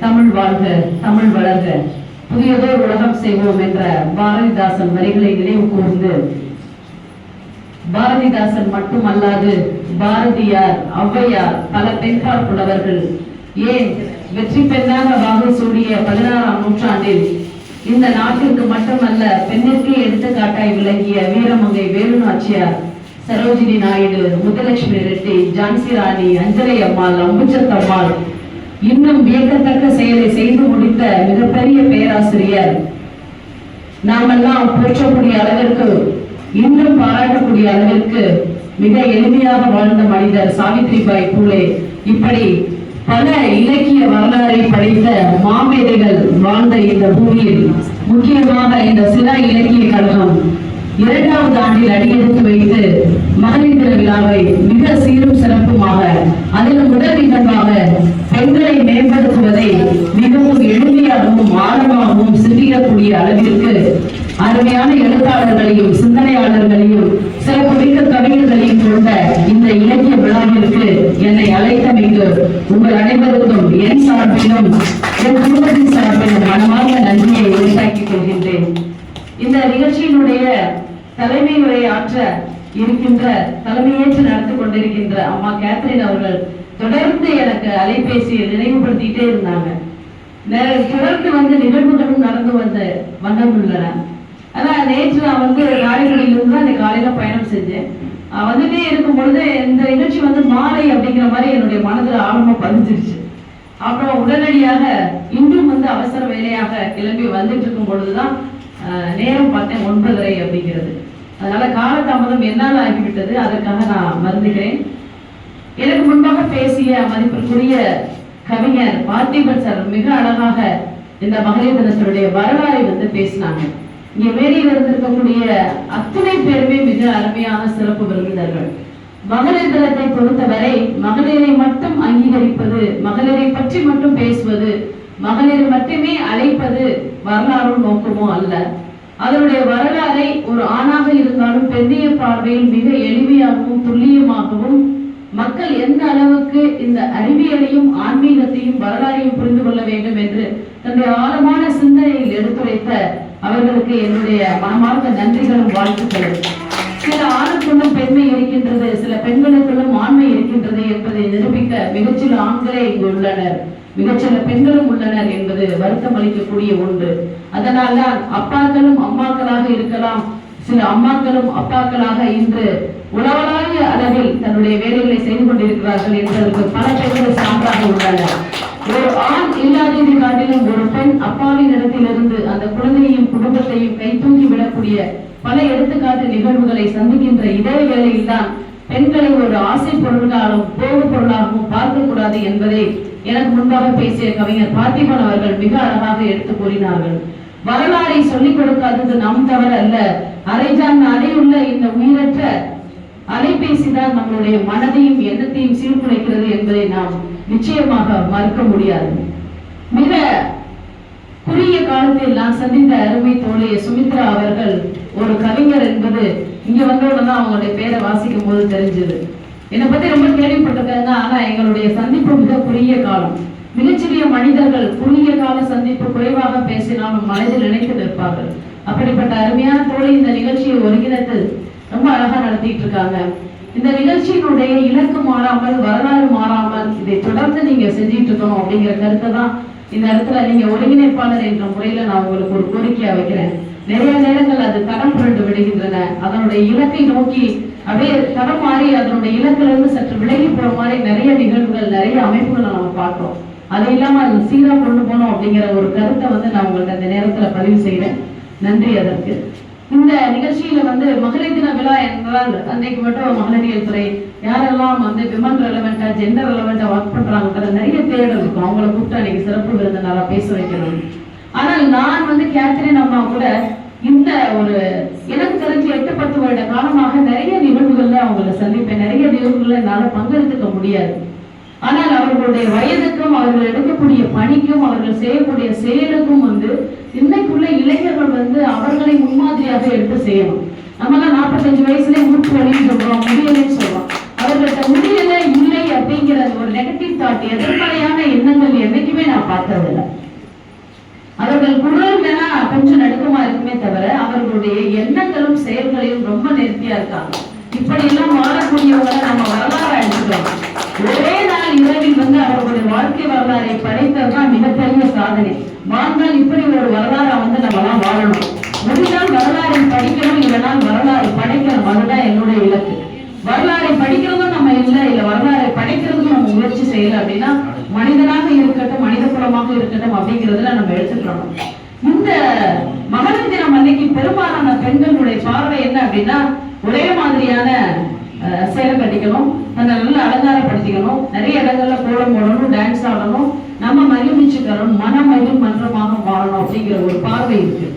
தமிழ் வாழ்க தமிழ் வளர்க. புதியதோர் உலகம் செய்வோம் என்ற பாரதிதாசன் வரிகளை நினைவு கூர்ந்து பாரதிதாசன் மட்டுமல்லாது பாரதியார் ஔவையார் பல பெண்பால் புலவர்கள் ஏன் வெற்றி பெண்ணாக வாகை சூடிய பதினாறாம் நூற்றாண்டில் இந்த நாட்டிற்கு மட்டுமல்ல பெண்ணிற்கே எடுத்துக்காட்டாய் விளங்கிய வீரமங்கை வேலு நாச்சியார் சரோஜினி நாயுடு முத்துலட்சுமி ரெட்டி ஜான்சி ராணி அஞ்சலை அம்மாள் அம்புச்சத்தம்மாள் இன்னும் வியக்கத்தக்க செயலை செய்து முடித்த மிகப்பெரிய பேராசிரியர். நாமெல்லாம் போற்றக்கூடிய அளவிற்கு இன்னும் பாராட்டக்கூடிய அளவிற்கு மிக எளிமையாக வாழ்ந்த மனிதர் சாவித்ரிபாய் பூலே இப்படி பல இலக்கிய வரலாறை படைத்த மாமேதைகள் வாழ்ந்த இந்த பூமியில் முக்கியமாக இந்த சிலா இலக்கிய கழகம் இரண்டாவது ஆண்டில் அடியெடுத்து வைத்து மகளிர் தின விழாவை மிக சீரும் சிறப்புமாக அதிலும் முதல் நிகழ்வாக பெண்களை மேம்படுத்துவதை மிகவும் எளிமையாகவும் ஆழமாகவும் சிந்திக்கக்கூடிய அளவிற்கு அருமையான எழுத்தாளர்களையும் சிந்தனையாளர்களையும் சிறப்புமிக்க கவிஞர்களையும் கொண்ட இந்த இலக்கிய விழாவிற்கு என்னை அழைத்தமைக்கு உங்கள் அனைவருக்கும் என் சார்பிலும் என் குடும்பத்தின் சார்பிலும் மனமார்ந்த நன்றியை உண்டாக்கிக் கொள்கின்றேன். இந்த நிகழ்ச்சியினுடைய தலைமை உரையாற்ற இருக்கின்ற தலைமையேற்று நடத்தி கொண்டிருக்கின்ற அம்மா கேத்ரின் அவர்கள் தொடர்ந்து எனக்கு அலைபேசியை நினைவுபடுத்திட்டே இருந்தாங்க. தொடர்ந்து வந்து நிகழ்வுகளும் நடந்து வந்த வண்ணம் உள்ளன ஆனா நேற்று நான் வந்து காரைக்குடியிலிருந்து தான் இன்னைக்கு காலையில பயணம் செஞ்சேன். வந்துட்டே இருக்கும் பொழுது இந்த நிகழ்ச்சி வந்து மாலை அப்படிங்கிற மாதிரி என்னுடைய மனதில் ஆழமா பதிஞ்சிருச்சு. அப்புறம் உடனடியாக இன்றும் வந்து அவசர வேலையாக கிளம்பி வந்துட்டு இருக்கும் பொழுதுதான் நேரம் பார்த்தேன் ஒன்பதரை அப்படிங்கிறது. அதனால காலதாமதம் என்னால் ஆகிவிட்டது. அதற்காக நான் மறந்துகிறேன் எனக்கு முன்பாக பேசிய மதிப்பிற்குரிய கவிஞர் பார்த்திபன் சார் மிக அழகாக இந்த மகளிர் தினத்தினுடைய வரலாறை வந்து பேசினாங்க. இங்க வேலையில் இருந்திருக்கக்கூடிய அத்தனை பேருமே மிக அருமையான சிறப்பு விருந்தினர்கள். மகளிர் தினத்தை பொறுத்தவரை மகளிரை மட்டும் அங்கீகரிப்பது மகளிரை பற்றி மட்டும் பேசுவது மகளிர் மட்டுமே அழைப்பது வரலாறும் நோக்கமோ அல்ல. அதனுடைய வரலாறை ஒரு ஆணாக இருந்தாலும் பெண்ணிய பார்வையில் மிக எளிமையாகவும் துல்லியமாகவும் மக்கள் எந்த அளவுக்கு இந்த அறிவியலையும் ஆன்மீகத்தையும் வரலாறையும் புரிந்து கொள்ள வேண்டும் என்று தன்னுடைய ஆழமான சிந்தனையில் எடுத்துரைத்த அவர்களுக்கு என்னுடைய மனமார்ந்த நன்றிகளும் வாழ்த்துக்களும். சில ஆணுக்குள்ளும் பெண்மை இருக்கின்றது சில பெண்களுக்குள்ளும் ஆண்மை இருக்கின்றது என்பதை நிரூபிக்க மிகச்சில ஆண்களே இங்கு உள்ளனர். மிகச்சில பெண்களும் உள்ளனர் என்பது வருத்தம் அளிக்கக்கூடிய ஒன்று. அதனால்தான் அப்பாக்களும் அம்மாக்களாக இருக்கலாம் சில அம்மாக்களும் அப்பாக்களாக இன்று உலகளாவிய அளவில் தன்னுடைய வேலைகளை செய்து கொண்டிருக்கிறார்கள் என்பதற்கு பல பெண்கள் சான்றாக உள்ளனர் ஒரு ஆண் இல்லாததை காட்டிலும் ஒரு பெண் அப்பாவின் இடத்திலிருந்து அந்த குழந்தையையும் குடும்பத்தையும் கை தூக்கி விடக்கூடிய பல எடுத்துக்காட்டு நிகழ்வுகளை சந்திக்கின்ற இதே வேளையில் தான் பெண்களை ஒரு ஆசை பொருளாலும் போக பொருளாகவும் பார்க்கக்கூடாது என்பதை எனக்கு முன்பாக பேசிய கவிஞர் பார்த்திபன் அவர்கள் மிக அழகாக எடுத்து கூறினார்கள். வரலாறை சொல்லிக் கொடுக்காதது நம் தவறு அல்ல அரைஜான் அறையுள்ள இந்த உயிரற்ற அலைபேசி தான் நம்மளுடைய மனதையும் எண்ணத்தையும் சீர்குலைக்கிறது என்பதை நாம் நிச்சயமாக மறுக்க முடியாது. மிக குறுகிய காலத்தில் நான் சந்தித்த அருமை தோழிய சுமித்ரா அவர்கள் ஒரு கவிஞர் என்பது இங்க வந்தவுடனே அவங்களுடைய பேரை வாசிக்கும் போது தெரிஞ்சது. என்னை பத்தி ரொம்ப கேள்விப்பட்டிருக்காங்க ஆனா எங்களுடைய சந்திப்பு மிக குறுகிய காலம். மிகச்சிறிய மனிதர்கள் குறுகிய கால சந்திப்பு குறைவாக பேசினாலும் மனதில் நினைத்து நிற்பார்கள். அப்படிப்பட்ட அருமையான தோழி இந்த நிகழ்ச்சியை ஒருங்கிணைத்து ரொம்ப அழகா நடத்திட்டு இருக்காங்க. இந்த நிகழ்ச்சியினுடைய இலக்கு மாறாமல் வரலாறு மாறாமல் இதை தொடர்ந்து நீங்க செஞ்சிட்டு இருக்கணும் அப்படிங்கிற கருத்தை தான் இந்த இடத்துல நீங்க ஒருங்கிணைப்பாளர் என்ற முறையில நான் உங்களுக்கு ஒரு கோரிக்கையா வைக்கிறேன். நிறைய நேரங்கள் அது தடம் புரண்டு விடுகின்றன. அதனுடைய இலக்கை நோக்கி அப்படியே தடம் மாறி அதனுடைய இலக்குல இருந்து சற்று விலகி போற மாதிரி நிறைய நிகழ்வுகள் நிறைய அமைப்புகளை நம்ம பார்க்கிறோம். அது இல்லாம அது சீரா கொண்டு போனோம் அப்படிங்கிற ஒரு கருத்தை வந்து நான் உங்களுக்கு இந்த நேரத்துல பதிவு செய்யறேன் நன்றி அதற்கு. இந்த நிகழ்ச்சியில வந்து மகளிர் தின விழா என்றால் அன்னைக்கு மட்டும் மகளிரியல் துறை யாரெல்லாம் வந்து விமன் ரெலவெண்டா ஜெண்டர் ரெலவெண்டா ஒர்க் பண்றாங்க நிறைய தேடல் இருக்கும். அவங்கள கூப்பிட்டு அன்னைக்கு சிறப்பு விருந்தினரா பேச வைக்கிறது. ஆனால் நான் வந்து கேத்ரின் அம்மா கூட இந்த ஒரு எனக்கு தெரிஞ்சு எட்டு பத்து வருட காலமாக நிறைய நிகழ்வுகள்ல அவங்கள சந்திப்பேன். நிறைய நிகழ்வுகள்ல என்னால பங்கெடுத்துக்க முடியாது. ஆனால் அவர்களுடைய வயதுக்கும் அவர்கள் எடுக்கக்கூடிய பணிக்கும் அவர்கள் செய்யக்கூடிய செயலுக்கும் வந்து இன்னைக்குள்ள இளைஞர்கள் வந்து அவர்களை முன்மாதிரியாக எடுத்து செய்யணும். நம்மலாம் நாற்பத்தஞ்சு வயசுலயே மூட்டு வலின்னு சொல்றோம் முடியலைன்னு சொல்றோம். அவர்கள்ட்ட முடியல இல்லை அப்படிங்கிற ஒரு நெகட்டிவ் தாட் எதிர்மறையான எண்ணங்கள் என்னைக்குமே நான் பார்த்ததில்லை. அவர்கள் குரல் வேணா கொஞ்சம் நடுக்கமா இருக்குமே தவிர அவர்களுடைய எண்ணங்களும் செயல்களையும் ரொம்ப நேர்த்தியா இருக்காங்க. இப்படி எல்லாம் வாழக்கூடியவங்களை நம்ம வரலாறு எடுத்துக்கலாம். ஒரே வாழ்நாள் இரவில் வந்து அவர்களுடைய வாழ்க்கை வரலாறை படைத்ததுதான் மிகப்பெரிய சாதனை. வாழ்ந்தால் இப்படி ஒரு வரலாறை வந்து நம்ம எல்லாம் வாழணும். முடிந்தால் வரலாறை படிக்கணும் இல்லைனால் வரலாறு படைக்கணும். அதுதான் என்னுடைய இலக்கு. வரலாறை படிக்கிறதும் நம்ம இல்லை இல்ல வரலாறை படைக்கிறதும் நம்ம முயற்சி செய்யல அப்படின்னா மனிதனாக இருக்கட்டும் மனித குலமாக இருக்கட்டும் அப்படிங்கிறதுல நம்ம எடுத்துக்கணும். இந்த மகளிர் தினம் அன்னைக்கு பெரும்பாலான பெண்களுடைய பார்வை என்ன அப்படின்னா ஒரே மாதிரியான சேலை கட்டிக்கணும். தன்னை நல்லா அலங்காரப்படுத்திக்கணும். நிறைய இடங்கள்ல கோலம் போடணும் டான்ஸ் ஆடணும். நம்ம மகிழ்ச்சிக்கிறோம் மனமகிழ் மன்றமாக வாழணும் அப்படிங்கிற ஒரு பார்வை இருக்கு.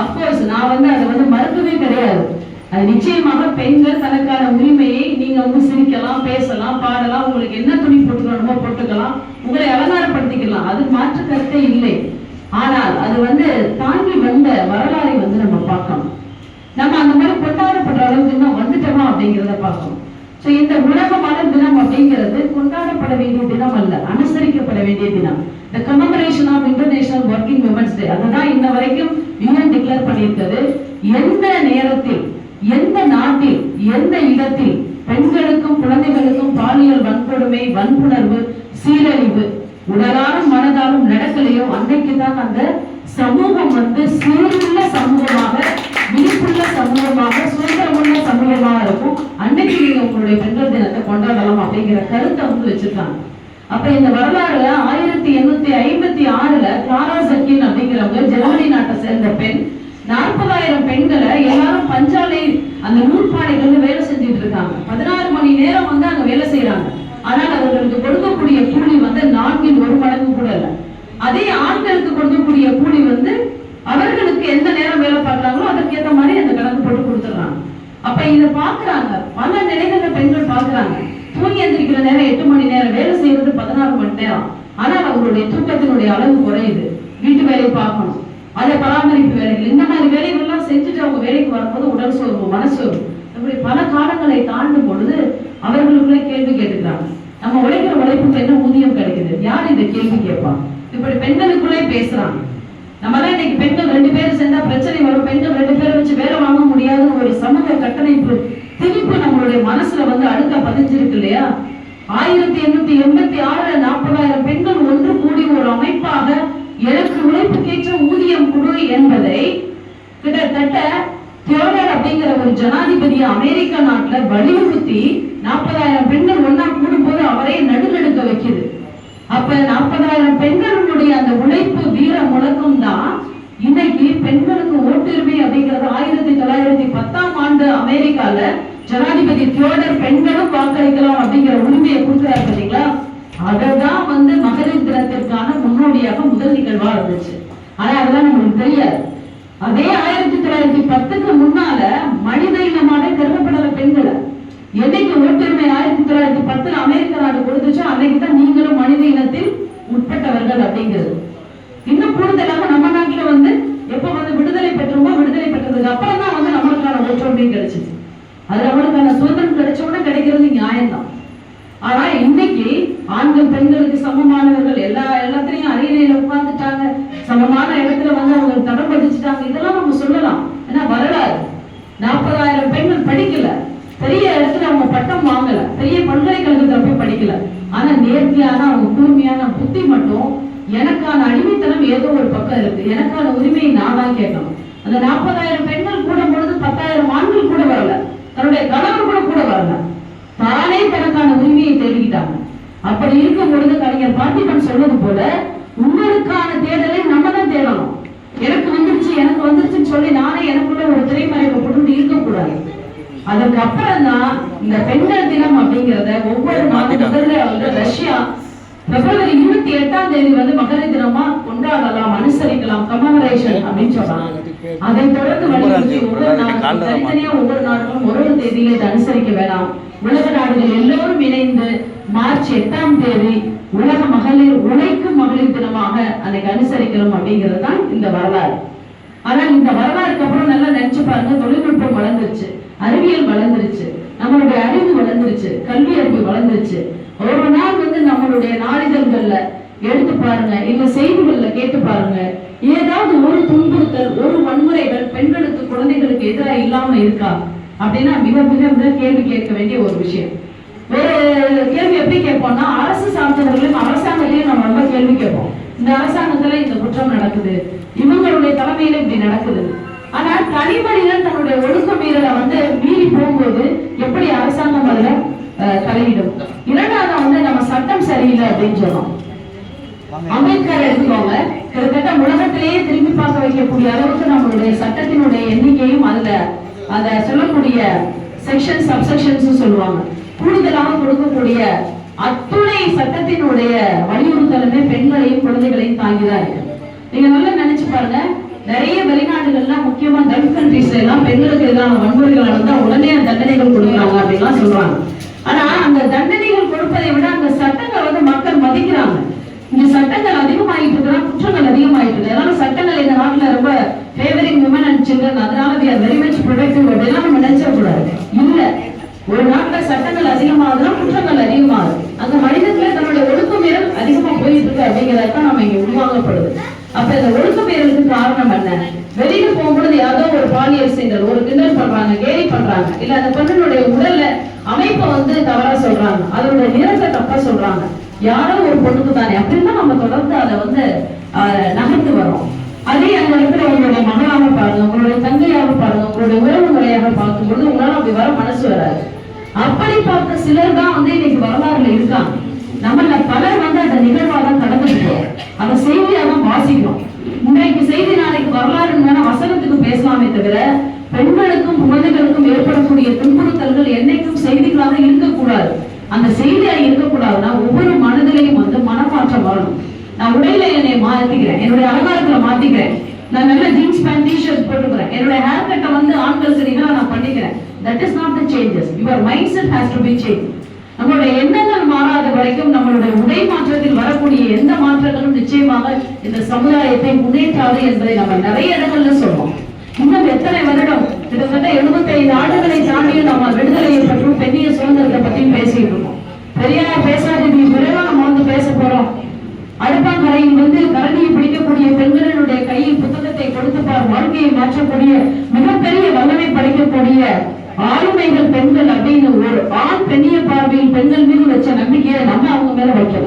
அப்கோர்ஸ் நான் வந்து அதை வந்து மறுக்கவே கிடையாது. அது நிச்சயமாக பெண்கள் தனக்கான உரிமையை நீங்க வந்து சிரிக்கலாம் பேசலாம் பாடலாம் உங்களுக்கு என்ன துணி போட்டுக்கணுமோ போட்டுக்கலாம் உங்களை அலங்காரப்படுத்திக்கலாம். அது மாற்று கருத்தே இல்லை. ஆனால் அது வந்து தாண்டி வந்த வரலாறை வந்து நம்ம பார்க்கணும். நம்ம அந்த மாதிரி கொண்டாடப்படுற அளவுக்கு இன்னும் வந்துட்டோமா அப்படிங்கிறத பார்க்கணும் ஸோ இந்த உலக மலர் தினம் அப்படிங்கிறது கொண்டாடப்பட வேண்டிய தினம் அல்ல அனுசரிக்கப்பட வேண்டிய தினம். இந்த commemoration of international working women's day அதுதான் இன்ன வரைக்கும் யூஎன் டிக்ளேர் பண்ணியிருக்கிறது. எந்த நேரத்தில் எந்த நாட்டில் எந்த இடத்தில் பெண்களுக்கும் குழந்தைகளுக்கும் பாலியல் வன்கொடுமை வன்புணர்வு சீரழிவு உடலாலும் மனதாலும் நடக்கலையோ அன்னைக்கு தான் அந்த சமூகம் வந்து சீருள்ள சமூகமாக விழிப்புள்ள சமூகமாக சுதந்திரமுள்ள சமூகமாக இருக்கும். அன்னைக்கு நீங்க உங்களுடைய பெண்கள் தினத்தை கொண்டாடலாம் அப்படிங்கிற கருத்தை வந்து வச்சிருக்காங்க. அப்ப இந்த வரலாறுல ஆயிரத்தி எண்ணூத்தி ஐம்பத்தி ஆறுல கிளாரா சக்கின் அப்படிங்கிறவங்க ஜெர்மனி நாட்டை சேர்ந்த பெண் நாற்பதாயிரம் பெண்களை எல்லாரும் பஞ்சாலை அந்த நூற்பாடைகள்ல வேலை செஞ்சுட்டு இருக்காங்க. பதினாறு மணி நேரம் வந்து அங்க வேலை செய்யறாங்க ஆனால் அவர்களுக்கு கொடுக்கக்கூடிய கூலி வந்து நான்கின் ஒரு மடங்கு கூட இல்லை. அதே ஆண்களுக்கு கொடுக்கக்கூடிய கூலி வந்து அவர்களுக்கு எந்த நேரம் வேலை பார்க்கறாங்களோ அதற்கு ஏத்த மாதிரி அந்த கணக்கு போட்டு கொடுத்துடுறாங்க அப்ப இதை பாக்குறாங்க பல நிலைகள்ல பெண்கள் பாக்குறாங்க தூங்கி எந்திரிக்கிற நேரம் எட்டு மணி நேரம் வேலை செய்யறது பதினாறு மணி நேரம். ஆனால் அவங்களுடைய தூக்கத்தினுடைய அளவு குறையுது. வீட்டு வேலையை பார்க்கணும். அதை பராமரிப்பு வேலைகள். இந்த மாதிரி வேலைகள் எல்லாம் செஞ்சுட்டு அவங்க வேலைக்கு வரும்போது உடல் சோர்வு மனசோர்வு இப்படி பல காலங்களை தாண்டும் பொழுது அவர்களுக்குள்ளே கேள்வி கேட்டுக்கிறாங்க. நம்ம உழைக்கிற உழைப்புக்கு என்ன ஊதியம் கிடைக்குது? யார் இந்த கேள்வி கேட்பாங்க இப்படி பெண்களுக்குள்ளே பேசுறாங்க. நம்ம தான் இன்னைக்கு பெண்கள் ரெண்டு பேரும் சேர்ந்தா பிரச்சனை வரும். பெண்கள் ரெண்டு பேரை வச்சு வேலை வாங்க முடியாதுன்னு ஒரு சமூக கட்டமைப்பு திணிப்பு நம்மளுடைய மனசுல வந்து அடுக்க பதிஞ்சிருக்கு இல்லையா? ஆயிரத்தி எண்ணூத்தி எண்பத்தி ஆறுல நாற்பதாயிரம் பெண்கள் ஒன்று கூடி ஒரு அமைப்பாக எனக்கு உழைப்புக்கேற்ற ஊதியம் கொடு என்பதை கிட்டத்தட்ட தியோடர் அப்படிங்கிற ஒரு ஜனாதிபதி அமெரிக்க நாட்டுல வலியுறுத்தி நாற்பதாயிரம் பெண்கள் கூடும் கூடும்போது அவரே நடுநடுக்க வைக்குது. அப்ப நாற்பதாயிரம் பெண்களுடைய அந்த உழைப்பு வீர முழக்கம் தான். இன்னைக்கு பெண்களுக்கு ஓட்டுரிமை அப்படிங்கிறது ஆயிரத்தி தொள்ளாயிரத்தி பத்தாம் ஆண்டு அமெரிக்கால ஜனாதிபதி தியோடர் பெண்களும் வாக்களிக்கலாம் அப்படிங்கிற உரிமையை கொடுக்குறாரு பாத்தீங்களா? அதுதான் வந்து மகளிர் தினத்திற்கான முன்னோடியாக முதல் நிகழ்வா இருந்துச்சு. ஆனா அதெல்லாம் நம்மளுக்கு தெரியாது. அதே ஆயிரத்தி தொள்ளாயிரத்தி பத்துக்கு முன்னால மனித இனமாக கருதப்படல பெண்களை என்னைக்கு ஓட்டுரிமை ஆயிரத்தி தொள்ளாயிரத்தி பத்துல அமெரிக்க நாடு கொடுத்துச்சோ அன்னைக்கு தான் நீங்களும் மனித இனத்தில் உட்பட்டவர்கள் அப்படிங்கிறது. இன்னும் கூடுதலாக நம்ம நாட்டுல வந்து எப்ப வந்து விடுதலை பெற்றோமோ விடுதலை பெற்றதுக்கு அப்புறம் தான் வந்து நம்மளுக்கான ஓட்டுரிமை கிடைச்சிச்சு அது நம்மளுக்கான சுதந்திரம் கிடைச்ச உடனே கிடைக்கிறது நியாயம்தான். ஆனா இன்னைக்கு ஆண்கள் பெண்களுக்கு சமமானவர்கள் எல்லா எல்லாத்திலையும் அரியணையில உட்கார்ந்துட்டாங்க. சமமான இடத்துல வந்து அவங்க தடம் பதிச்சுட்டாங்க இதெல்லாம் நம்ம சொல்லலாம் ஏன்னா வரலாறு நாற்பதாயிரம் பெண்கள் படிக்கல பெரிய இடத்துல அவங்க பட்டம் வாங்கல பெரிய பல்கலைக்கழகத்துல போய் படிக்கல ஆனா நேர்த்தியான அவங்க கூர்மையான புத்தி மட்டும் எனக்கான அடிமைத்தனம் பக்கம் இருக்கு. எனக்கான உரிமையை நான் தான் கேட்கணும். அந்த நாற்பதாயிரம் பெண்கள் கூடும் பொழுது பத்தாயிரம் ஆண்கள் கூட வரல. தன்னுடைய கணவர் கூட கூட வரல. தானே தனக்கான உரிமையை தேடிக்கிட்டாங்க. அப்படி இருக்கும் பொழுது கலைஞர் பார்த்திபன் சொன்னது போல உங்களுக்கான தேடலை நம்ம தான் தேடணும். எனக்கு வந்துருச்சு எனக்கு வந்துருச்சுன்னு சொல்லி நானே எனக்குள்ள ஒரு திரைமறைவை போட்டு இருக்கக்கூடாது. அதற்கு அப்புறம் தான் இந்த பெண்கள் தினம் அப்படிங்கறத ஒவ்வொரு மாதம் முதல்ல வந்து ரஷ்யா பிப்ரவரி இருபத்தி எட்டாம் தேதி வந்து மகளிர் தினமா கொண்டாடலாம் அனுசரிக்கலாம் கமமரேஷன் அப்படின்னு சொல்றாங்க அதை தொடர்ந்து வலியுறுத்தி ஒவ்வொரு தனித்தனியா ஒவ்வொரு நாடுகளும் ஒரு ஒரு தேதியில இதை அனுசரிக்க வேணாம். உலக நாடுகள் எல்லோரும் இணைந்து மார்ச் எட்டாம் தேதி உலக மகளிர் உழைக்கும் மகளிர் தினமாக அன்னைக்கு அனுசரிக்கிறோம் அப்படிங்கிறது தான் இந்த வரலாறு. ஆனா இந்த வரலாறுக்கு அப்புறம் நல்லா நினைச்சு பாருங்க தொழில்நுட்பம் வளர்ந்துருச்சு. அறிவியல் வளர்ந்துருச்சு. நம்மளுடைய அறிவு வளர்ந்துருச்சு. கல்வி அறிவு வளர்ந்துருச்சு. ஒரு நாள் வந்து நம்மளுடைய நாளிதழ்கள்ல எடுத்து பாருங்க இல்ல செய்திகள்ல கேட்டு பாருங்க. ஏதாவது ஒரு துன்புறுத்தல் ஒரு வன்முறைகள் பெண்களுக்கு குழந்தைகளுக்கு எதிராக இல்லாம இருக்கா? அப்படின்னா மிக மிக மிக கேள்வி கேட்க வேண்டிய ஒரு விஷயம். ஒரு கேள்வி எப்படி கேட்போம்னா அரசு சார்ந்தவர்களையும் அரசாங்கத்தையும் நம்ம ரொம்ப கேள்வி கேட்போம். இந்த அரசாங்கத்துல இந்த குற்றம் நடக்குது. இவங்களுடைய தலைமையில இப்படி நடக்குது. ஆனா தனி மனிதன் தன்னுடைய ஒழுக்க மீறலை வந்து மீறி போகும்போது எப்படி அரசாங்கம் அதுல அஹ், தலையிடும்? இரண்டாவது வந்து நம்ம சட்டம் சரியில்லை அப்படின்னு சொன்னோம் அம்பேத்கர் எடுத்துக்கோங்க. கிட்டத்தட்ட உலகத்திலேயே திரும்பி பார்க்க வைக்கக்கூடிய அளவுக்கு நம்மளுடைய சட்டத்தினுடைய எண்ணிக்கையும் அதுல அத சொல்லக்கூடிய செக்ஷன் சப்செக்ஷன்ஸ் சொல்லுவாங்க. கூடுதலாக கொடுக்கக்கூடிய அத்துணை சட்டத்தினுடைய வலியுறுத்தலுமே பெண்களையும் குழந்தைகளையும் தாங்கிதான் இருக்கு. நீங்க நல்லா நினைச்சு பாருங்க. நிறைய வெளிநாடுகள்லாம் முக்கியமா கல்ஃப் கண்ட்ரீஸ்ல எல்லாம் பெண்களுக்கு எதிரான வன்முறைகள் நடந்தா உடனே தண்டனைகள் கொடுக்குறாங்க அப்படின்லாம் சொல்றாங்க ஆனா அந்த தண்டனைகள் கொடுப்பதை விட அந்த சட்டங்களை வந்து மக்கள் மதிக்கிறாங்க. இந்த சட்டங்கள் அதிகமாயிட்டு இருக்கிறா குற்றங்கள் அதிகமாயிட்டு இருக்கு. அதனால சட்டங்கள் இந்த நாட்டுல ரொம்ப ஃபேவரிங் விமன் அண்ட் சில்ட்ரன் அதனால we are very much productive அப்படிலாம் நம்ம நினைச்ச கூடாது. இல்ல ஒரு நாட்டுல சட்டங்கள் அதிகமாகுதுன்னா குற்றங்கள் அதிகமாகுது. அந்த மனிதத்துல தன்னுடைய ஒழுக்கம் அதிகமா போயிட்டு இருக்கு அப்படிங்கிறதான் நம்ம இங்க உருவாக்கப்படுது அப்ப இந்த ஒழுக்க பேருக்கு காரணம் என்ன? வெளியில போகும்பொழுது யாரோ ஒரு பாலியல் செய்தல் ஒரு கிண்டல் பண்றாங்க கேலி பண்றாங்க. இல்ல அந்த பெண்ணினுடைய உடல்ல அமைப்பை வந்து தவறா சொல்றாங்க. அதனுடைய நிறத்தை தப்பா சொல்றாங்க. யாரோ ஒரு பொண்ணுக்கு தானே. அப்படின்னா நம்ம தொடர்ந்து அதை வந்து நகர்ந்து வரோம் அதே அங்க இருக்கிற உங்களுடைய மகளாக பாருங்க உங்களுடைய தங்கையாக பாருங்க உங்களுடைய உறவு முறையாக பார்க்கும்போது உங்களால அப்படி வர மனசு வராது. அப்படி பார்த்த சிலர் தான் வந்து இன்னைக்கு வரலாறுல இருக்காங்க. நம்மள பலர் வந்து அந்த நிகழ்வாதான் கடந்துருக்கோம் அந்த செய்தியா வாசிக்கிறோம். இன்றைக்கு செய்தி நாளைக்கு வரலாறுன்னு வசனத்துக்கு பேசலாமே தவிர பெண்களுக்கும் குழந்தைகளுக்கும் ஏற்படக்கூடிய துன்புறுத்தல்கள் என்னைக்கும் செய்திகளாக இருக்கக்கூடாது. அந்த செய்தியா இருக்கக்கூடாதுன்னா ஒவ்வொரு மனதிலையும் வந்து மனமாற்றம் வரணும். நான் உடையில என்னை மாத்திக்கிறேன். என்னுடைய அலங்காரத்துல மாத்திக்கிறேன். நான் நல்ல ஜீன்ஸ் பேண்ட் டிஷர்ட் போட்டுக்கிறேன். என்னுடைய ஹேர் கட்டை வந்து ஆண்கள் சரிங்களா நான் பண்ணிக்கிறேன். That is not the changes your mind set has to be change நம்மளுடைய எண்ணங்கள் வரைக்கும் நம்மளுடைய உடை மாற்றத்தில் வரக்கூடிய எந்த மாற்றங்களும் நிச்சயமாக இந்த சமுதாயத்தை முன்னேற்றாது என்பதை நம்ம நிறைய இடங்கள்ல சொல்றோம். இன்னும் எத்தனை வருடம்? கிட்டத்தட்ட 75 ஆண்டுகளை தாண்டியும் நம்ம விடுதலையை பற்றியும் பெண்ணிய சுதந்திரத்தை பற்றியும் பேசிட்டு இருக்கோம். பெரியார் பேசாதீங்க விரைவா நம்ம வந்து பேச போறோம். அடுப்பாங்கரையில் வந்து கரணியை பிடிக்கக்கூடிய பெண்களினுடைய கையில் புத்தகத்தை கொடுத்து பார் வாழ்க்கையை மாற்றக்கூடிய மிகப்பெரிய வல்லமை படைக்கக்கூடிய ஆளுமைகள் பெண்கள் அப்படின்னு ஒரு ஆண் பெண்ணிய பார்வையில் பெண்கள் மீது வச்ச நம்பிக்கையை நம்ம அவங்க மேல வைக்கல.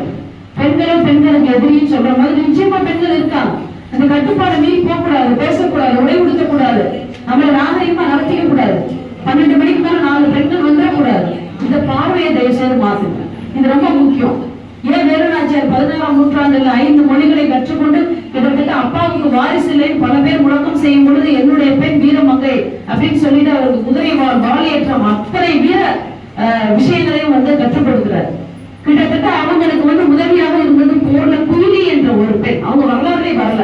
பெண்களும் பெண்களுக்கு எதிரியும் சொல்ற மாதிரி நிச்சயமா பெண்கள் இருக்காங்க. அந்த கட்டுப்பாடை மீறி போக கூடாது பேசக்கூடாது உடை உடுத்த கூடாது நம்மள நாகரிகமா நடத்திக்க கூடாது பன்னெண்டு மணிக்கு மேல நாலு பெண்கள் வந்துட கூடாது இந்த பார்வையை தயவு செய்து மாத்துங்க. இது ரொம்ப முக்கியம். ஏன் வேலுநாச்சியார் பதினாறாம் நூற்றாண்டுல ஐந்து மொழிகளை கற்றுக்கொண்டு கிட்டத்தட்ட அப்பாவுக்கு வாரிசு இல்லைன்னு பல பேர் முழக்கம் செய்யும் பொழுது என்னுடைய பெண் வீரமங்கை அப்படின்னு சொல்லிட்டு அவருக்கு குதிரை வா- அத்தனை வீர விஷயங்களையும் வந்து கற்றுக் கொடுக்கிறார் கிட்டத்தட்ட அவங்களுக்கு வந்து உதவியாக இருந்தது போர்ல குயிலி என்ற ஒரு பெண். அவங்க வரலாறுலே வரல.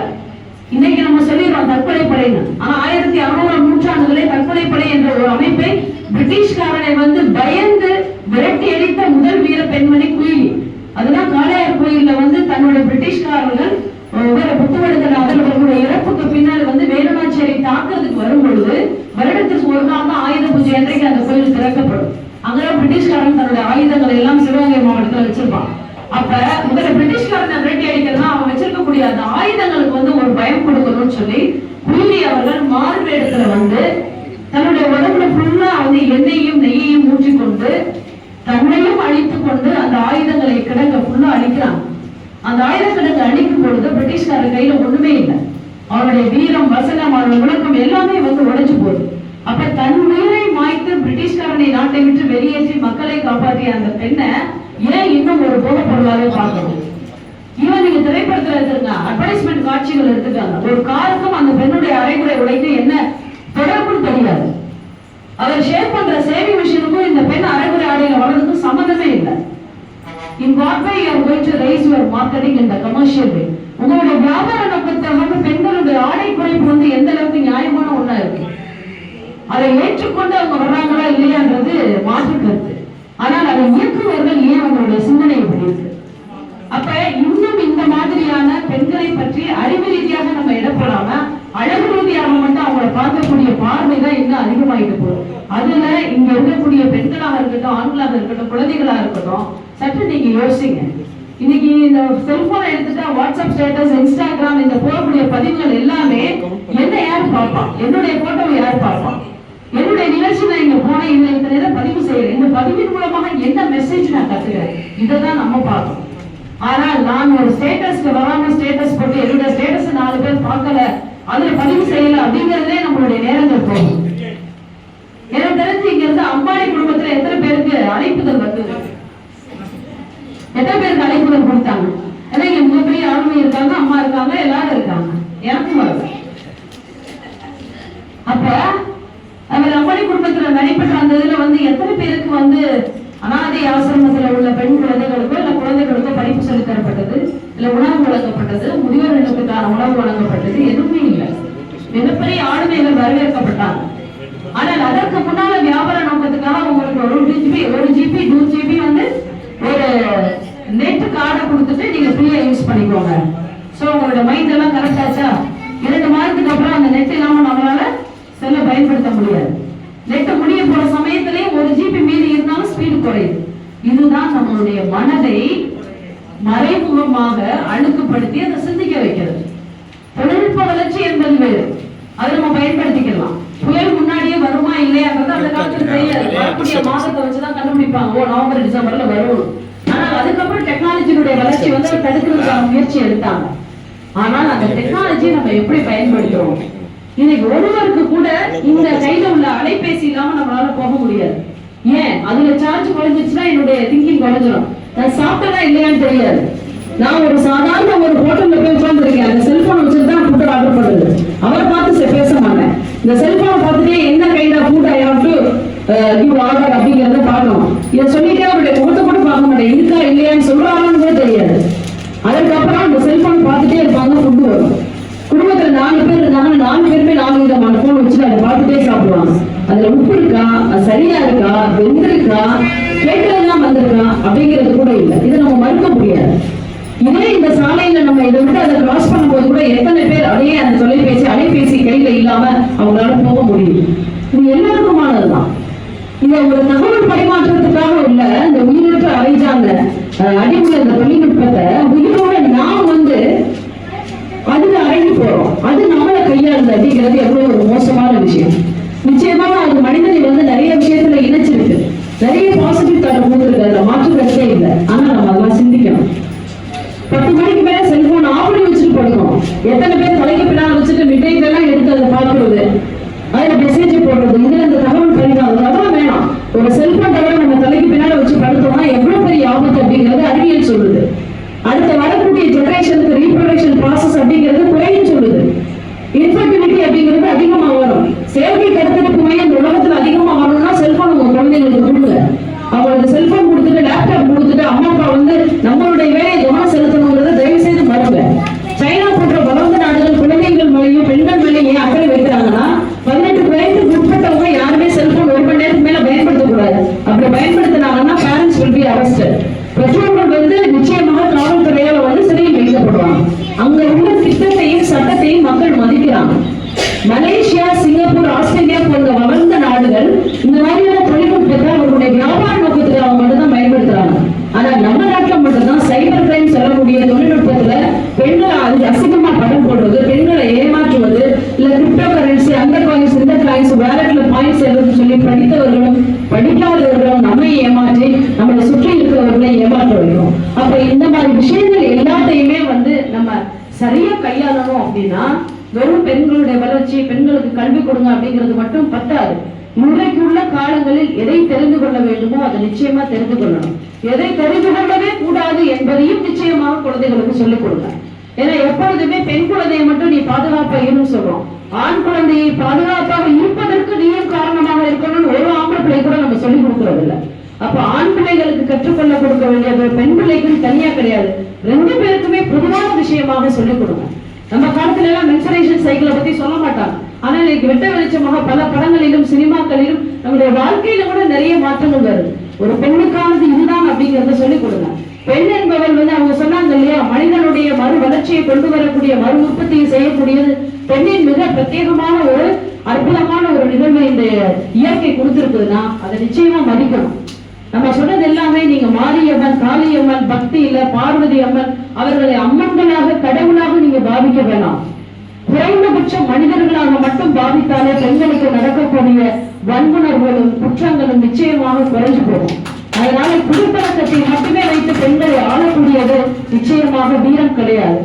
இன்னைக்கு நம்ம சொல்லிடுறோம் தற்கொலை படைன்னு. ஆனா ஆயிரத்தி அறுநூறாம் நூற்றாண்டுகளே தற்கொலை படை என்ற ஒரு அமைப்பை பிரிட்டிஷ்காரனை வந்து பயந்து விரட்டி அடித்த முதல் வீர பெண்மணி குயிலி. அதுதான் காளையார் கோயில்ல வந்து தன்னுடைய பிரிட்டிஷ்காரர்கள் ஒவ்வொரு புத்தகத்தில் அவர்களுடைய இறப்புக்கு பின்னால் வந்து வேலுநாச்சியரை தாக்குறதுக்கு வரும் பொழுது வருடத்திற்கு ஒரு நாள் தான் ஆயுத பூஜை அன்றைக்கு அந்த கோயில் திறக்கப்படும். அங்கதான் பிரிட்டிஷ்காரன் தன்னுடைய ஆயுதங்களை எல்லாம் சிவகங்கை மாவட்டத்தில் வச்சிருப்பான். அப்ப முதல்ல பிரிட்டிஷ்காரனை விரட்டி அடிக்கிறதா அவன் வச்சிருக்கக்கூடிய அந்த ஆயுதங்களுக்கு வந்து ஒரு பயம் கொடுக்கணும்னு சொல்லி குயிலி அவர்கள் மாறுவேடத்துல வந்து தன்னுடைய உடம்புல ஃபுல்லா வந்து எண்ணெயையும் நெய்யையும் ஊற்றிக்கொண்டு தன்னையும் அழித்து கொண்டு அந்த ஆயுதங்களை கிடங்க ஃபுல்லா அழிக்கிறான் அந்த ஆயுத அடிக்கும் அழிக்கும் பொழுது பிரிட்டிஷ்காரர் கையில ஒண்ணுமே இல்லை. அவருடைய வீரம் வசனம் அவருடைய முழக்கம் எல்லாமே வந்து உடைஞ்சு போகுது. அப்ப தன் உயிரை மாய்த்து பிரிட்டிஷ்காரனை நாட்டை விட்டு வெளியேற்றி மக்களை காப்பாற்றிய அந்த பெண்ணை ஏன் இன்னும் ஒரு போக பார்க்கணும் ஈவன் நீங்க திரைப்படத்துல எடுத்துருங்க அட்வர்டைஸ்மெண்ட் காட்சிகள் எடுத்துக்காங்க ஒரு காருக்கும் அந்த பெண்ணுடைய அரைகுறை உடைக்கு என்ன தொடர்புன்னு தெரியாது. அவர் ஷேர் பண்ற சேவிங் மிஷினுக்கும் இந்த பெண் அரைகுறை ஆடையில வர்றதுக்கும் சம்மந்தமே இல்லை. In what way you are going to raise your marketing in the commercial way? உங்களுடைய வியாபார நோக்கத்துக்காக பெண்களுடைய ஆடை குறைப்பு வந்து எந்த அளவுக்கு நியாயமான ஒண்ணா இருக்கு? அதை ஏற்றுக்கொண்டு அவங்க வர்றாங்களா இல்லையான்றது மாற்று கருத்து. ஆனால் அதை இயக்குவர்கள் ஏன் அவங்களுடைய சிந்தனை இப்படி இருக்கு? அப்ப இன்னும் இந்த மாதிரியான பெண்களை பற்றி அறிவு ரீதியாக நம்ம இடப்படாம அழகு ரீதியாக மட்டும் அவங்கள பார்க்கக்கூடிய பார்வை தான் இன்னும் அதிகமாயிட்டு போகும் அதுல இங்க இருக்கக்கூடிய பெண்களாக இருக்கட்டும் ஆண்களாக இருக்கட்டும் குழந்தைகளாக இருக்கட்டும் சற்று நீங்க யோசிங்க. இன்னைக்கு இந்த செல்போனை எடுத்துட்டா வாட்ஸ்அப் ஸ்டேட்டஸ் இன்ஸ்டாகிராம் இந்த போகக்கூடிய பதிவுகள் எல்லாமே என்ன யார் பார்ப்பான் என்னுடைய போட்டோவை யார் பார்ப்பான் என்னுடைய நிகழ்ச்சி நான் இங்க போனேன் இந்த நேரம் பதிவு செய்யறேன் இந்த பதிவின் மூலமாக என்ன மெசேஜ் நான் கத்துக்கிறேன்? இதை தான் நம்ம பார்க்கணும். ஆனால் நான் ஒரு ஸ்டேட்டஸ்க்கு வராம ஸ்டேட்டஸ் போட்டு என்னுடைய ஸ்டேட்டஸ் நாலு பேர் பார்க்கல அதுல பதிவு செய்யல அப்படிங்கறதே நம்மளுடைய நேரங்கள் போகும். எனக்கு தெரிஞ்சு இங்க இருந்து அம்பானி குடும்பத்துல எத்தனை பேருக்கு அழைப்புதல் வந்தது? எத்தனை பேருக்கு அழைப்புதல் கொடுத்தாங்க? ஏன்னா இங்க மிகப்பெரிய ஆளுமை இருக்காங்க அம்மா இருக்காங்க எல்லாரும் இருக்காங்க. எனக்கும் வருது அப்ப அவர் அம்பானி குடும்பத்துல நடைபெற்ற அந்த இதுல வந்து எத்தனை பேருக்கு வந்து அனாதை ஆசிரமத்துல உள்ள பெண் குழந்தைகளுக்கோ இல்ல குழந்தைகளுக்கோ படிப்பு சொல்லி தரப்பட்டது இல்ல உணவு வழங்கப்பட்டது முதியோர்களுக்கான உணவு வழங்கப்பட்டது எதுவுமே இல்லை. மிகப்பெரிய ஆளுமைகள் வரவேற்கப்பட்டாங்க. ஆனால் அதற்கு முன்னால வியாபார நோக்கத்துக்காக உங்களுக்கு ஒரு ஜிபி ஒரு ஜிபி டூ ஜிபி வந்து கொடுத்துட்டு நீங்க ஃப்ரீயா யூஸ் பண்ணிக்கோங்க. சோ உங்களோட மைண்ட் எல்லாம் கரெக்ட் ஆச்சா? இரண்டு மாதத்துக்கு அப்புறம் அந்த நெட் இல்லாம நம்மளால செல்ல பயன்படுத்த முடியாது. நெட் முடிய போற சமயத்திலே ஒரு ஜிபி மீதி இருந்தாலும் ஸ்பீடு குறையுது. இதுதான் நம்மளுடைய மனதை மறைமுகமாக அழுக்குப்படுத்தி அதை சிந்திக்க வைக்கிறது. தொழில்நுட்ப வளர்ச்சி என்பது வேறு. அதை நம்ம பயன்படுத்திக்கலாம். புயல் முன்னாடியே வருமா இல்லையாங்கிறது அந்த காலத்துல தெரியாது. வரக்கூடிய மாதத்தை வச்சுதான் கண்டுபிடிப்பாங்க. ஓ நவம்பர் டிசம்பர்ல வரும் அதுக்கப்புறம் டெக்னாலஜியுடைய வளர்ச்சி வந்து தடுக்கிறதுக்கான முயற்சி எடுத்தாங்க. ஆனால் அந்த டெக்னாலஜி நம்ம எப்படி பயன்படுத்துறோம்? இன்னைக்கு ஒருவருக்கு கூட இந்த கையில உள்ள அலைபேசி இல்லாம நம்மளால போக முடியாது. ஏன்? அதுல சார்ஜ் குறைஞ்சிச்சுன்னா என்னுடைய திங்கிங் குறைஞ்சிரும். நான் சாப்பிட்டதா இல்லையான்னு தெரியாது. நான் ஒரு சாதாரண ஒரு ஹோட்டல்ல போய் உட்கார்ந்துருக்கேன். அந்த செல்போன் வச்சுட்டு தான் ஃபுட் ஆர்டர் பண்றது அவரை பார்த்து பேச மாட்டேன். இந்த செல்போனை பார்த்துட்டே என்ன of food I how to do order அப்படிங்கறத பார்க்கணும். இதை சொல்லிட்டே அவருடைய முகத்தை கூட பார்க்க மாட்டேன். இருக்கா இல்லையான்னு சொல்றாங்கன்னு கூட தெரியாது. அதுக்கப்புறம் அந்த செல்போன் பார்த்துட்டே இருப்பாங்க ஃபுட் வரும். குடும்பத்துல நாலு பேர் இருந்தாங்கன்னா நாலு பேருமே நாலு விதமான போன் வச்சுட்டு அதை பார்த்துட்டே சாப்பிடுவாங்க. அதுல உப்பு இருக்கா? அது சரியா இருக்கா? வெந்திருக்கா கேட்டதெல்லாம் வந்திருக்கா? அப்படிங்கிறது கூட இல்லை. இதை நம்ம மறுக்க முடியாது. இதே இந்த சாலையில நம்ம இதை விட்டு அதை கிராஸ் பண்ணும்போது கூட எத்தனை பேர் அதே அந்த தொலைபேசி அலைபேசி கையில இல்லாம அவங்களால போக முடியும். இது எல்லாருக்குமானதுதான். இந்த ஒரு தகவல் பரிமாற்றத்துக்காக உள்ள இந்த உயிரிழப்பு அறிஞ்சாங்க அடிமுறை இந்த தொழில்நுட்பத்தை உயிரோட நாம் வந்து அதுல அடங்கி போறோம். அது நம்மள கையாளுது அப்படிங்கிறது எவ்வளவு ஒரு மோசமான விஷயம். நிச்சயமாக அது மனிதனை வந்து நிறைய விஷயத்துல இணைச்சிருக்கு. நிறைய பாசிட்டிவ் தாட் கொடுத்துருக்கு. அதுல மாற்று கருத்தே இல்லை. ஆனா நம்ம அதெல்லாம் சிந்திக்கணும். பத்து மணிக்கு மேல செல்போன் ஆஃப் பண்ணி வச்சுட்டு படுக்கணும். எத்தனை பேர் தலைக்கு பின்னால் வச்சுட்டு மிட்நைட்ல எல்லாம் எடுத்து அதை பார்க்கறது. அதுல மெசேஜ் போடுறது இதுல இந்த தகவல் பரிமாறுறது அதெல்லாம் வேணாம் ஒரு செல்போன் டவர் நம்ம தலைக்கு பின்னால வச்சு படுத்தோம்னா எவ்வளவு பெரிய ஆபத்து அப்படிங்கிறது அறிவியல் சொல்லுது. அடுத்த வரக்கூடிய ஜெனரேஷனுக்கு ரீப்ரொடக்ஷன் ப்ராசஸ் அப்படிங்கிறது குறையும் சொல்லுது இன்ஃபர்டிலிட்டி அப்படிங்கிறது அதிகமா வரும் செயற்கை கருத்தரிப்பு மையம் இந்த உலகத்துல அதிகமா வரணும்னா செல்போன் உங்க குழந்தைங்களுக்கு கொடுங்க அவங்களுக்கு செல்போன் கொடுத்துட்டு லேப்டாப் கொடுத்துட்டு அம்மா அப்பா வந்து நம்மளுடைய வேலையை கவனம் செலுத்தணுங்கிறத தயவு செய்து மறங்க சைனா போன்ற வளர்ந்த நாடுகள் குழந்தைகள் மேலேயும் பெண்கள் மேலேயும் ஏன் அக்கறை வைக்கிறாங்கன்னா பதினெட்டு வயதுக்கு உட்பட்டவங்க யாருமே செல்போன் ஒரு மணி நேரத்துக்கு மேல பயன்படுத்தக்கூடாது அப்படி பயன்படுத்தினாங்கன்னா பி will பெற்றோர்கள் வந்து நிச்சயமாக காவல்துறையால வந்து சிறையில் வைக்கப்படுவாங்க அங்க உள்ள திட்டத்தையும் சட்டத்தையும் மக்கள் மதிக்கிறாங்க. மலேசிய சிங்கப்பூர் ஆஸ்திரேலியா போன்ற வளர்ந்த நாடுகள் இந்த மாதிரியான தொழில்நுட்பத்தை அவர்களுடைய வியாபார நோக்கத்துக்கு அவங்க மட்டும்தான் பயன்படுத்துறாங்க ஆனா நம்ம நாட்டுல மட்டும்தான் சைபர் கிரைம் சொல்லக்கூடிய தொழில்நுட்பத்துல பெண்களை அது அசிங்கமா படம் போடுறது பெண்களை ஏமாற்றுவது இல்ல கிரிப்டோ கரன்சி அந்த காயின்ஸ் இந்த காயின்ஸ் வேலட்ல பாயிண்ட்ஸ் எழுதுன்னு சொல்லி படித்தவர்களும் படிக்காதவர்களும் நம்மை ஏமாற்றி நம்மளை சுற்றி இருக்கிறவர்களை ஏமாற்ற வைக்கும் அப்ப இந்த மாதிரி விஷயங்கள் எல்லாத்தையுமே வந்து நம்ம சரியா கையாளணும் அப்படின்னா வெறும் பெண்களுடைய வளர்ச்சி பெண்களுக்கு கல்வி கொடுங்க அப்படிங்கிறது மட்டும் பத்தாது இன்றைக்கு உள்ள காலங்களில் எதை தெரிந்து கொள்ள வேண்டுமோ அதை நிச்சயமா தெரிந்து கொள்ளணும் எதை தெரிந்து கொள்ளவே கூடாது என்பதையும் நிச்சயமாக குழந்தைகளுக்கு சொல்லிக் கொடுங்க ஏன்னா எப்பொழுதுமே பெண் குழந்தையை மட்டும் நீ பாதுகாப்பா இருன்னு சொல்றோம். ஆண் குழந்தையை பாதுகாப்பாக இருப்பதற்கு நீயும் காரணமாக இருக்கணும்னு ஒரு ஆம்பளை பிள்ளை கூட நம்ம சொல்லி கொடுக்கறது இல்ல அப்ப ஆண் பிள்ளைகளுக்கு கற்றுக்கொள்ள கொடுக்க வேண்டியது பெண் பிள்ளைக்கு தனியா கிடையாது. ரெண்டு பேருக்குமே பொதுவான விஷயமாக சொல்லிக் கொடுங்க. நம்ம காலத்துல எல்லாம் மென்சரேஷன் சைக்கிளை பத்தி சொல்ல மாட்டாங்க. ஆனா இன்னைக்கு வெட்ட வெளிச்சமாக பல படங்களிலும் சினிமாக்களிலும் நம்முடைய வாழ்க்கையில கூட நிறைய மாற்றங்கள் வருது. ஒரு பெண்ணுக்கானது இதுதான் அப்படிங்கறத சொல்லிக் கொடுங்க. பெண் என்பவள் வந்து அவங்க சொன்னாங்க இல்லையா மனிதனுடைய மறு வளர்ச்சியை கொண்டு வரக்கூடிய மறு உற்பத்தியை செய்யக்கூடியது பெண்ணின் மிக பிரத்யேகமான ஒரு அற்புதமான ஒரு நிகழ்வை இந்த இயற்கை கொடுத்திருக்குதுன்னா அதை நிச்சயமா மதிக்கணும். நம்ம சொன்னது எல்லாமே நீங்க மாரியம்மன் காளியம்மன் பக்தி இல்ல பார்வதி அம்மன் அவர்களை அம்மன்களாக கடவுளாக நீங்க பாவிக்க வேணாம். குறைந்தபட்ச மனிதர்களாக மட்டும் பாவித்தாலே பெண்களுக்கு நடக்கக்கூடிய வன்புணர்வுகளும் குற்றங்களும் நிச்சயமாக குறைஞ்சு போகும். அதனால குடிப்பழக்கத்தை மட்டுமே வைத்து பெண்களை ஆளக்கூடியது நிச்சயமாக வீரம் கிடையாது.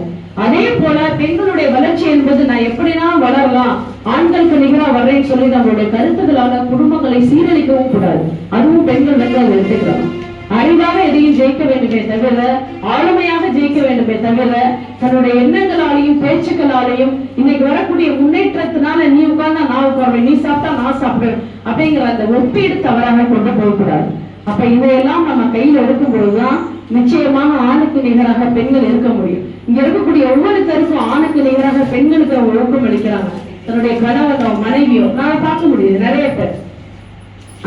அதே போல பெண்களுடைய வளர்ச்சி என்பது நான் எப்படினா வளரலாம் ஆண்களுக்கு நிகரா வர்றேன்னு சொல்லி நம்மளுடைய கருத்துக்களால குடும்பங்களை சீரழிக்கவும் கூடாது. அதுவும் பெண்கள் வந்து அதை எடுத்துக்கிறாங்க அறிவாக எதையும் ஜெயிக்க வேண்டுமே தவிர ஆளுமையாக ஜெயிக்க வேண்டுமே தவிர தன்னுடைய எண்ணங்களாலையும் பேச்சுக்களாலையும் இன்னைக்கு வரக்கூடிய முன்னேற்றத்தினால நீ உட்கார்ந்தா நான் உட்காருவேன் நீ சாப்பிட்டா நான் சாப்பிடுவேன் அப்படிங்கிற அந்த ஒப்பீடு தவறாக கொண்டு போகக்கூடாது. அப்ப இதையெல்லாம் நம்ம கையில எடுக்கும் பொழுதுதான் நிச்சயமாக ஆணுக்கு நிகராக பெண்கள் இருக்க முடியும். இங்க இருக்கக்கூடிய ஒவ்வொருத்தருக்கும் ஆணுக்கு நிகராக பெண்களுக்கு அவங்க ஊக்கம் அளிக்கிறாங்க. தன்னுடைய கணவனோ மனைவியோ நான் பார்க்க முடியுது நிறைய பேர்.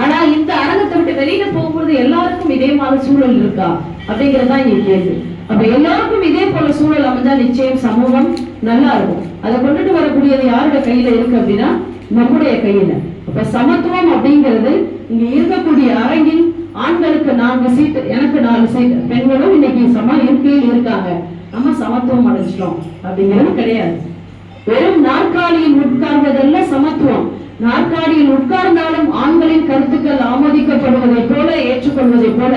ஆனா இந்த அரங்கத்தை விட்டு வெளியில போகும்போது எல்லாருக்கும் இதே மாதிரி சூழல் இருக்கா? அப்படிங்கறது தான் இங்க கேள்வி. அப்ப எல்லாருக்கும் இதே போல சூழல் அமைஞ்சா நிச்சயம் சமூகம் நல்லா இருக்கும். அதை கொண்டுட்டு வரக்கூடியது யாரோட கையில இருக்கு அப்படின்னா நம்முடைய கையில. அப்ப சமத்துவம் அப்படிங்கிறது இங்க இருக்கக்கூடிய அரங்கின் ஆண்களுக்கு நான்கு சீட் எனக்கு நாலு சீட் பெண்களும் இன்னைக்கு சம இருக்கையில் இருக்காங்க. நம்ம சமத்துவம் அடைஞ்சிட்டோம். அப்படிங்கிறது கிடையாது. வெறும் நாற்காலியில் உட்கார்ந்ததல்ல சமத்துவம். நாற்காலியில் உட்கார்ந்தாலும் ஆண்களின் கருத்துக்கள் ஆமோதிக்கப்படுவதை போல ஏற்றுக்கொள்வதை போல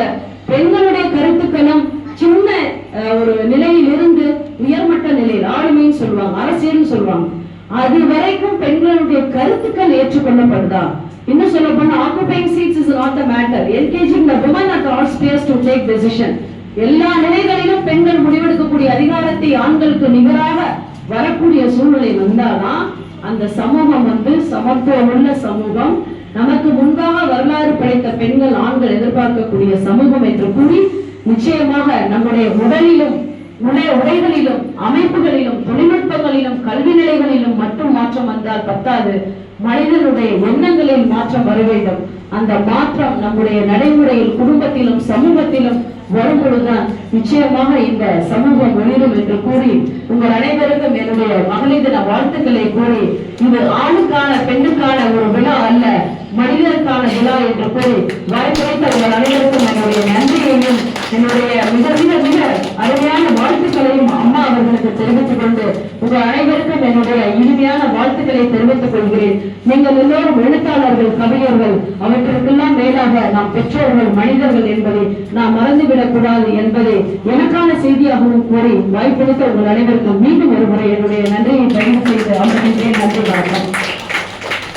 பெண்களுடைய கருத்துக்களும் சின்ன அஹ், ஒரு நிலையில் இருந்து உயர்மட்ட நிலையில் ஆளுமைன்னு சொல்லுவாங்க அரசியல்னு சொல்லுவாங்க. அது வரைக்கும் பெண்களுடைய கருத்துக்கள் ஏற்றுக்கொள்ளப்படுதா? இன்னும் சொல்ல போனா occupying seats is not the matter engaging the women at all space to take decision எல்லா நிலைகளிலும் பெண்கள் முடிவெடுக்கக்கூடிய அதிகாரத்தை ஆண்களுக்கு நிகராக வரக்கூடிய சூழ்நிலை வந்தாதான் அந்த சமூகம் வந்து சமத்துவம் உள்ள சமூகம். நமக்கு முன்பாக வரலாறு படைத்த பெண்கள் ஆண்கள் எதிர்பார்க்கக்கூடிய சமூகம் என்று கூறி நிச்சயமாக நம்முடைய உடலிலும் உடைய உடைகளிலும் அமைப்புகளிலும் தொழில்நுட்பங்களிலும் கல்வி நிலைகளிலும் மட்டும் மாற்றம் வந்தால் பத்தாது. மனிதனுடைய எண்ணங்களில் மாற்றம் வர வேண்டும். அந்த மாற்றம் நம்முடைய நடைமுறையில் குடும்பத்திலும் சமூகத்திலும் வரும் பொழுதுதான் நிச்சயமாக இந்த சமூகம் ஒளிரும் என்று கூறி உங்கள் அனைவருக்கும் என்னுடைய மகளிர் தின வாழ்த்துக்களை கூறி இது ஆணுக்கான பெண்ணுக்கான ஒரு விழா அல்ல. மனிதருக்கான விழா என்று கூறி வாய்ப்பளித்த உங்கள் அனைவருக்கும் என்னுடைய நன்றியையும் என்னுடைய மிக மிக மிக அருமையான வாழ்த்துக்களையும் அம்மா அவர்களுக்கு தெரிவித்துக் கொண்டு உங்கள் அனைவருக்கும் என்னுடைய இனிமையான வாழ்த்துக்களை தெரிவித்துக் கொள்கிறேன். நீங்கள் எல்லோரும் எழுத்தாளர்கள் கவிஞர்கள் அவற்றிற்கெல்லாம் மேலாக நாம் பெற்றோர்கள் மனிதர்கள் என்பதை நாம் மறந்துவிடக் கூடாது என்பதை எனக்கான செய்தியாகவும் கூறி வாய்ப்பளித்த உங்கள் அனைவருக்கும் மீண்டும் ஒருமுறை என்னுடைய நன்றியை பதிவு செய்து அமர்கின்றேன். நன்றி வணக்கம்.